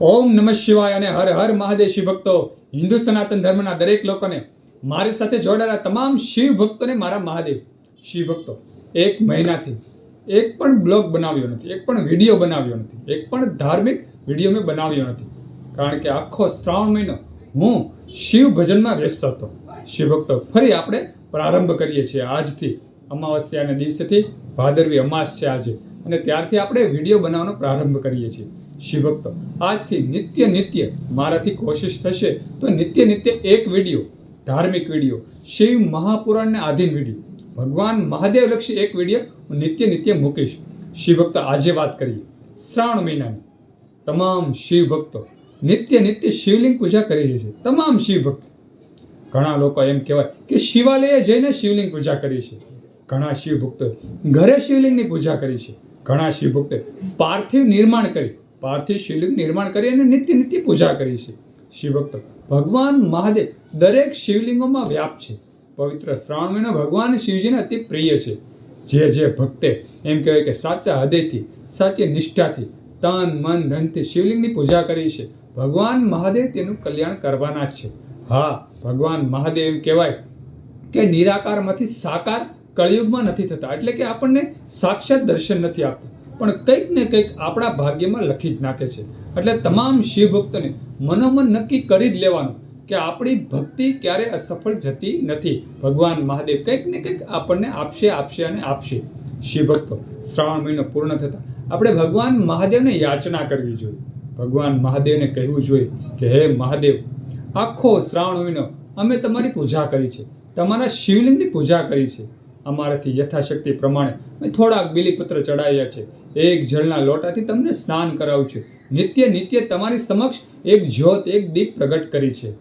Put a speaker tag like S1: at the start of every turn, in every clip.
S1: ઓમ નમઃ શિવાય અને હર હર મહાદેવ શિવ ભક્તો, હિન્દુ સનાતન ધર્મના દરેક લોકોને મારી સાથે જોડાયેલા તમામ શિવ ભક્તોને મારા મહાદેવ શિવ ભક્તો, એક મહિનાથી, એક પણ બ્લોગ બનાવ્યો નથી, એક પણ વીડિયો બનાવ્યો નથી, એક પણ ધાર્મિક વીડિયો મેં બનાવ્યો નથી. કારણ કે આખો શ્રાવણ મહિનો હું શિવ ભજનમાં વ્યસ્ત હતો. શિવ ભક્તો, ફરી આપણે પ્રારંભ કરીએ છીએ આજથી, અમાવસ્યાના દિવસેથી ભાદરવી અમાસ છે આજે. અને ત્યારથી આપણે વીડિયો બનાવવાનો પ્રારંભ કરીએ છીએ. શિવ ભક્તો આજથી નિત્ય નિત્ય મારાથી કોશિશ થશે તો નિત્ય નિત્ય એક વીડિયો, ધાર્મિક વીડિયો, શિવ મહાપુરાણને આધીન વીડિયો. ભગવાન મહાદેવ લક્ષી એક વીડિયો હું નિત્ય નિત્ય મૂકીશ. શિવભક્ત આજે વાત કરીએ. શ્રાવણ મહિનાની. તમામ શિવ ભક્તો નિત્ય નિત્ય શિવલિંગ પૂજા કરી રહી છે. તમામ શિવ ભક્તો ઘણા લોકો એમ કહેવાય કે શિવાલયે જઈને શિવલિંગ પૂજા કરી છે. ઘણા શિવ ભક્તોએ ઘરે શિવલિંગની પૂજા કરી છે. ઘણા શિવ ભક્તોએ પાર્થિવ નિર્માણ કરી પાર્થિવ શિવલિંગ નિર્માણ કરી અને નિત્ય નિત્ય પૂજા કરી છે. શિવભક્તો, ભગવાન મહાદેવ દરેક શિવલિંગોમાં વ્યાપ છે. પવિત્ર શ્રાવણ મહિનો ભગવાન શિવજીને અતિ પ્રિય છે. જે જે ભક્તે એમ કહેવાય કે સાચા હૃદયથી, સાચી નિષ્ઠાથી, તન, મન, ધનથી શિવલિંગની પૂજા કરી છે. ભગવાન મહાદેવ તેનું કલ્યાણ કરવાના જ છે. હા, ભગવાન મહાદેવ એમ કહેવાય કે નિરાકારમાંથી સાકાર કળિયુગમાં નથી થતા. એટલે કે આપણને સાક્ષાત દર્શન નથી આપતા. પણ કંઈક ને કંઈક આપણા ભાગ્યમાં લખી જ નાખે છે. એટલે તમામ શિવ ભક્તોને મનોમન નક્કી કરી જ લેવાનું કે આપણી ભક્તિ ક્યારે અસફળ જતી નથી. ભગવાન મહાદેવ કંઈક ને કંઈક આપણને આપશે આપશે અને આપશે. શિવ ભક્તો શ્રાવણ મહિનો પૂર્ણ થતા આપણે ભગવાન મહાદેવને યાચના કરવી જોઈએ. ભગવાન મહાદેવને કહેવું જોઈએ કે, હે મહાદેવ, આખો શ્રાવણ મહિનો અમે તમારી પૂજા કરી છે. તમારા શિવલિંગની પૂજા કરી છે. અમારાથી યથાશક્તિ પ્રમાણે થોડાક બિલીપત્ર ચડાવ્યા છે. એક જળના લોટાથી તમને સ્નાન કરાવું છું. નિત્ય નિત્ય તમારી સમક્ષ એક જ્યોત, એક દીપ પ્રગટ કરી છે.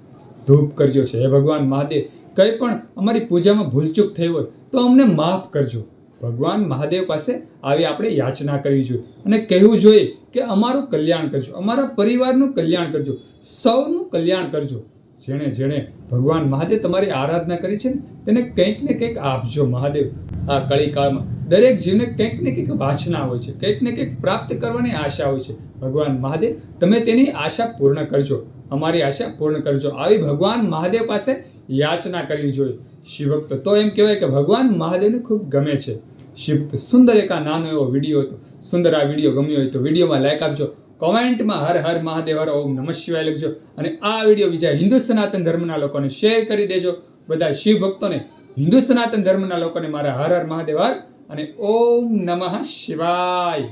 S1: ધૂપ કર્યો છે. હે ભગવાન મહાદેવ, કંઈ પણ અમારી પૂજામાં ભૂલચૂક થઈ હોય તો અમને માફ કરજો. ભગવાન મહાદેવ પાસે આવી આપણે યાચના કરવી જોઈએ અને કહેવું જોઈએ કે અમારું કલ્યાણ કરજો. અમારા પરિવારનું કલ્યાણ કરજો. સૌનું કલ્યાણ કરજો. જેણે જેણે ભગવાન મહાદેવ તમારી આરાધના કરી છે ને, તેને કંઈક ને કંઈક આપજો મહાદેવ. આ કળીકાળમાં દરેક જીવને કંઈક ને કંઈક વાસના હોય છે, કંઈક ને કંઈક પ્રાપ્ત કરવાની આશા હોય છે. ભગવાન મહાદેવ, તમે તેની આશા પૂર્ણ કરજો. અમારી આશા પૂર્ણ કરજો. આવી ભગવાન મહાદેવ પાસે યાચના કરવી જોઈએ. શિવભક્ત તો એમ કહેવાય કે ભગવાન મહાદેવને ખૂબ ગમે છે. શિવભક્ત સુંદર એક આ નાનો એવો વીડિયો હતો. સુંદર આ વીડિયો ગમ્યો હોય તો વિડીયોમાં લાઈક આપજો. કોમેન્ટમાં હર હર મહાદેવ હર ઓમ નમઃ શિવાય લખજો. અને આ વીડિયો બીજા હિન્દુ સનાતન ધર્મના લોકોને શેર કરી દેજો. બધા શિવ ભક્તોને હિન્દુ સનાતન ધર્મના લોકોને મારા હર હર મહાદેવ હર અને ઓમ નમઃ શિવાય.